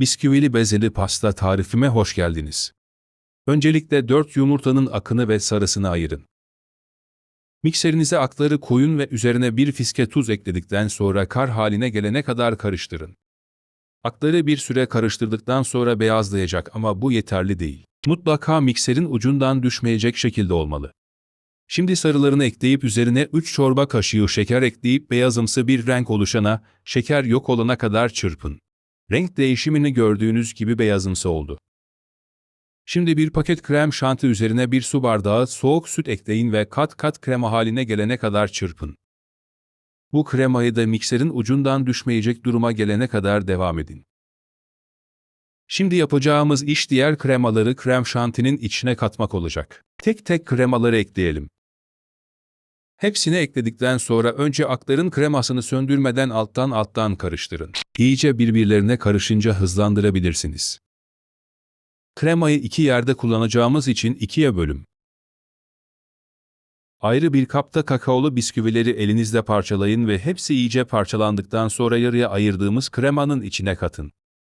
Bisküvili bezeli pasta tarifime hoş geldiniz. Öncelikle 4 yumurtanın akını ve sarısını ayırın. Mikserinize akları koyun ve üzerine bir fiske tuz ekledikten sonra kar haline gelene kadar karıştırın. Akları bir süre karıştırdıktan sonra beyazlayacak ama bu yeterli değil. Mutlaka mikserin ucundan düşmeyecek şekilde olmalı. Şimdi sarılarını ekleyip üzerine 3 çorba kaşığı şeker ekleyip beyazımsı bir renk oluşana, şeker yok olana kadar çırpın. Renk değişimini gördüğünüz gibi beyazımsı oldu. Şimdi bir paket krem şanti üzerine bir su bardağı soğuk süt ekleyin ve kat kat krema haline gelene kadar çırpın. Bu kremayı da mikserin ucundan düşmeyecek duruma gelene kadar devam edin. Şimdi yapacağımız iş diğer kremaları krem şantinin içine katmak olacak. Tek tek kremaları ekleyelim. Hepsini ekledikten sonra önce akların kremasını söndürmeden alttan alttan karıştırın. İyice birbirlerine karışınca hızlandırabilirsiniz. Kremayı iki yerde kullanacağımız için ikiye bölüm. Ayrı bir kapta kakaolu bisküvileri elinizle parçalayın ve hepsi iyice parçalandıktan sonra yarıya ayırdığımız kremanın içine katın.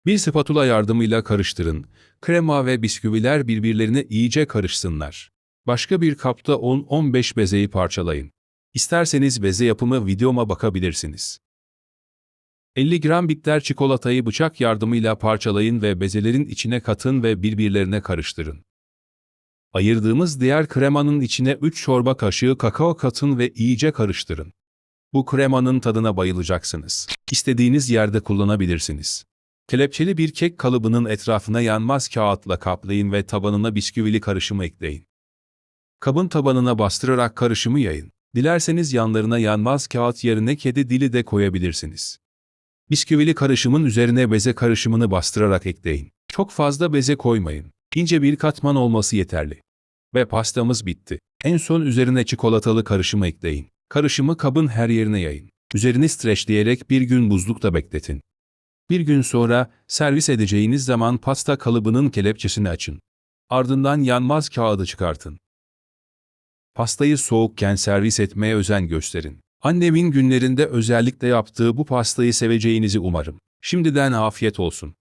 Bir spatula yardımıyla karıştırın. Krema ve bisküviler birbirlerine iyice karışsınlar. Başka bir kapta 10-15 bezeyi parçalayın. İsterseniz beze yapımı videoma bakabilirsiniz. 50 gram bitter çikolatayı bıçak yardımıyla parçalayın ve bezelerin içine katın ve birbirlerine karıştırın. Ayırdığımız diğer kremanın içine 3 çorba kaşığı kakao katın ve iyice karıştırın. Bu kremanın tadına bayılacaksınız. İstediğiniz yerde kullanabilirsiniz. Kelepçeli bir kek kalıbının etrafına yanmaz kağıtla kaplayın ve tabanına bisküvili karışımı ekleyin. Kabın tabanına bastırarak karışımı yayın. Dilerseniz yanlarına yanmaz kağıt yerine kedi dili de koyabilirsiniz. Bisküvili karışımın üzerine beze karışımını bastırarak ekleyin. Çok fazla beze koymayın. İnce bir katman olması yeterli. Ve pastamız bitti. En son üzerine çikolatalı karışımı ekleyin. Karışımı kabın her yerine yayın. Üzerini streçleyerek bir gün buzlukta bekletin. Bir gün sonra servis edeceğiniz zaman pasta kalıbının kelepçesini açın. Ardından yanmaz kağıdı çıkartın. Pastayı soğukken servis etmeye özen gösterin. Annemin günlerinde özellikle yaptığı bu pastayı seveceğinizi umarım. Şimdiden afiyet olsun.